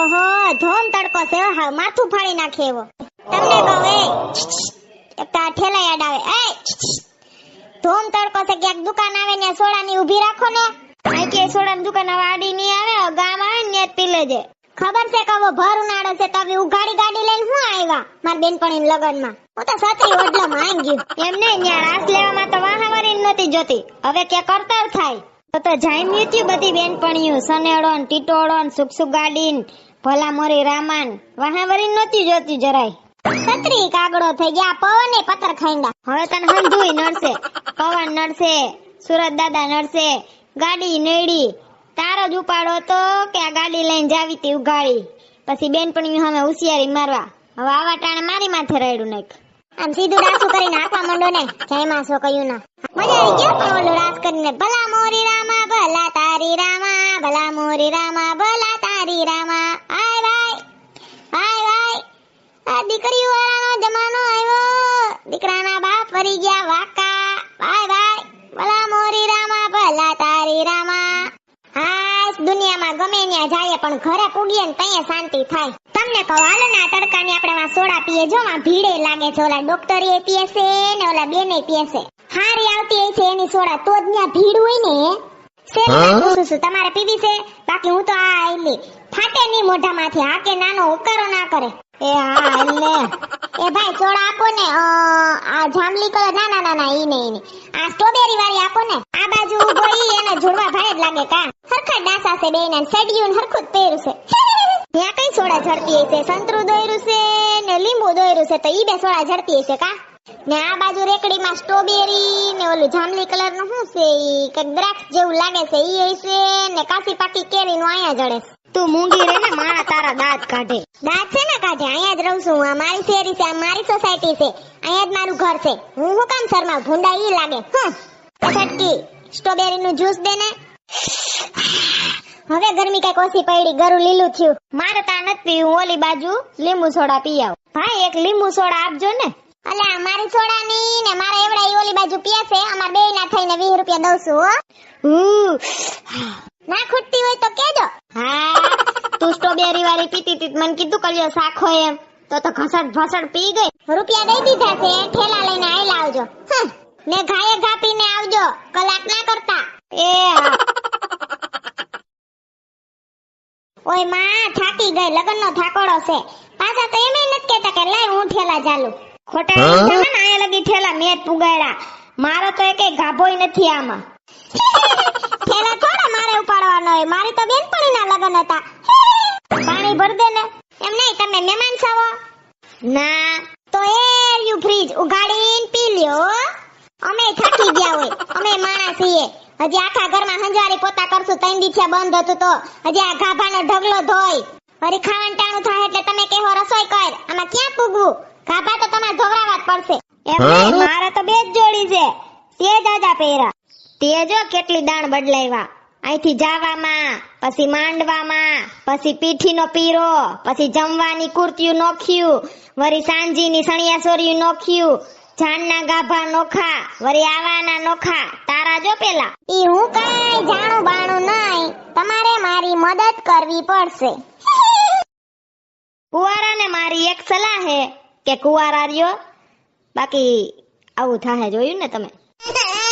ઓહો ધોમ તડકો છે માથું ફાડી નાખે એવો. તમને કહું, એ ઠેલા યાદ આવે. એ ધોમ તડકો છે ક્યાંક દુકાન આવે ને સોડાની ઊભી રાખો ને. કે સોડાની દુકાન આડી નહીં આવે, ગામ આવે ને પી લેજે ખબર છે કે ભર ઉનાળો છે તો ઉઘાડી ગાડી લઈને હું આવ્યા? માર બેનપણી લગનમાં. હું તો સત્રી ઓડલામાં માંગી. એમ ને ત્યાં રાસ લેવામાં તો વાહાવારી નહોતી જોતી. હવે કે કરતર થાય. તો તો જામી હતી બધી બેનપણીઓ સનેડો ટીટોડો સુખ ગાડી ને ભલા મોરી રામાન વાહાવારી નહોતી જોતી જરાય. છત્રી કાગડો થઈ ગયા, પવને પતર ખાઈંડા હવે તને હંધુય નડશે, પવન નડશે, સુરત દાદા નડશે, ગાડી નેડી. તારો જ ઉપાડો તો કે આ ગાડી લઈને જાવી તી ઉઘાડી. પછી બેનપણી સામે હોશિયારી મારવા. હવે આવા ટાણે મારી માથે રેડું નાખ. આમ સીધું ડાસું કરીને આપવા મંડો ને જય માં કયું ના. મજા આવી ગયો પણ ઓલું રાસ કરીને. ભલા મોરી રામા, ભલા તારી રામા, ભલા મોરી રામા, ભલા તારી રામા. આ દીકરીઓ વાળાનો જમાનો આવ્યો. દીકરાના બાપ ફરી ગયા વાકા. ભાઈ ભાઈ ભલા મોરી રામા ભલા તારી રામા. હાશ દુનિયામાં ગમે ત્યાં જાય પણ ઘરે પૂગીએ ને તઈએ શાંતિ થાય. તમને કહો હાલ ના તડકાની આપણે માં સોડા પીએ. જો માં ભીડે લાગે છે ઓલા ડોક્ટર એ પીએ છે ને ઓલા બેને પીએ છે હારી આવતી હોય છે એની સોડા તો જ ત્યાં ભીડ હોય ને. તમારે પીવી છે? બાકી હું તો આ આયલી. ફાટે ની મોઢામાંથી હા કે નાનો ઉકારો ના કરે. એ હા ભાઈ સોડા આપો ને. આ જાંબલી કલર, ના ના ના ના, ઈ નહીં આ સ્ટ્રોબેરી વાળી આપો ને. આ બાજુ ઊભો ઈ, એને જોડવા ભારે જ લાગે કા. હરખા ડાસા છે બેન સડિયું હરખું જ પહેર્યું છે. ત્યાં કઈ સોડા ઝડપી હશે? સંતરું દોયરું છે ને લીંબુ દોયરું છે તો ઈ બે સોડા ઝડપી હશે કા? ને આ બાજુ રેકડીમાં સ્ટ્રોબેરી ને ઓલું જાંબલી કલરનું શું છે ઈ? કંઈક દ્રાક્ષ જેવું લાગે છે. ઈ હશે ને કાચી પાકી કેરી નું અહીંયા જડે. તું મૂંગી રે ને મારા તારા દાંત કાઢે. દાંત છે ને કાઢે. અહીંયા જ રહું છું મારી શેરી છે મારી સોસાયટી છે. અહીંયા જ મારું ઘર છે. હું હું કામ શર્મા ભૂંડા ઈ લાગે. છટકી સ્ટ્રોબેરી નું જ્યુસ દે ને. હવે ગરમી કંઈક ઓછી પડી, ગરું લીલું થયું. મારે તા નથી પીવું. ઓલી બાજુ લીંબુ સોડા પી આવ. ભાઈ, એક લીંબુ સોડા આપજો ને. અલ્યા મારી સોડા ની ને, મારા એવડા ઓલી બાજુ પીએ છે. અમાર બે ના થઈને 20 રૂપિયા દઉં છું, હો ઉહ. ના ખૂટતી હોય તો કેજો હા તું સ્ટ્રોબેરી વાળી પીતી હતી મને કીધું કલ્યો શાખો એમ. તો તો ઘસડ ભસડ પી ગઈ. રૂપિયા દઈ દીધા છે ઠેલા લઈને આઈ લાવજો ને ઘાયે ઘા પીને આવજો કલાક ના કરતા. એ ઓયમાં થાકી ગઈ લગનનો થાકોડો છે. પાછા તો એમ નથી કેતા કે લાય હું ઠેલા ચાલુ. ખોટા? આયા લગી ઠેલા મેં પુગાડ્યા મારો તો એકે ગાભોય નથી આમાં. ઠેલા થોડા મારે ઉપાડવાનો હોય. મારી તો બેનપણીના લગન હતા. પાણી ભર દે ને. એમ નહીં તમે મહેમાન છો? ના તો એ યુ ફ્રીજ ઉગાડીને પી લ્યો અમે થાકી ગયા હોય અમે માણસ છીએ. હજી આખા ઘરમાં હંજવારી પોતા કરશું ત્રણ દી બંધ હતું તો. હજી આ ગાભાનો ઢગલો ધોય વળી ખાવાનું ટાણું થાય એટલે તમે કહેવો રસોઈ કર. આમાં ક્યાં પૂગવું ગાભા તો તમારે ધોવરાવા જ પડશે. એમ? મારે તો બે જ જોડી છે. તે જ આજા પહેરા તે જો કેટલી દાણ બદલાવ્યા અહીંથી જાવામાં પછી માંડવામાં પછી પીઠીનો પીરો પછી જમવાની કુર્તિયું નોખ્યું વળી સાંજીની સણિયા સોરિયું નોખ્યું જાનના ગાભા નોખા વળી આવાના નોખા તારા જો પેલા. ઈ હું કાંઈ જાણું બાણું નહીં તમારે મારી મદદ કરવી પડશે. કુવારાને મારી એક સલાહ હે કે કુવારા રહ્યો બાકી આવું થાહે જોયું ને તમે?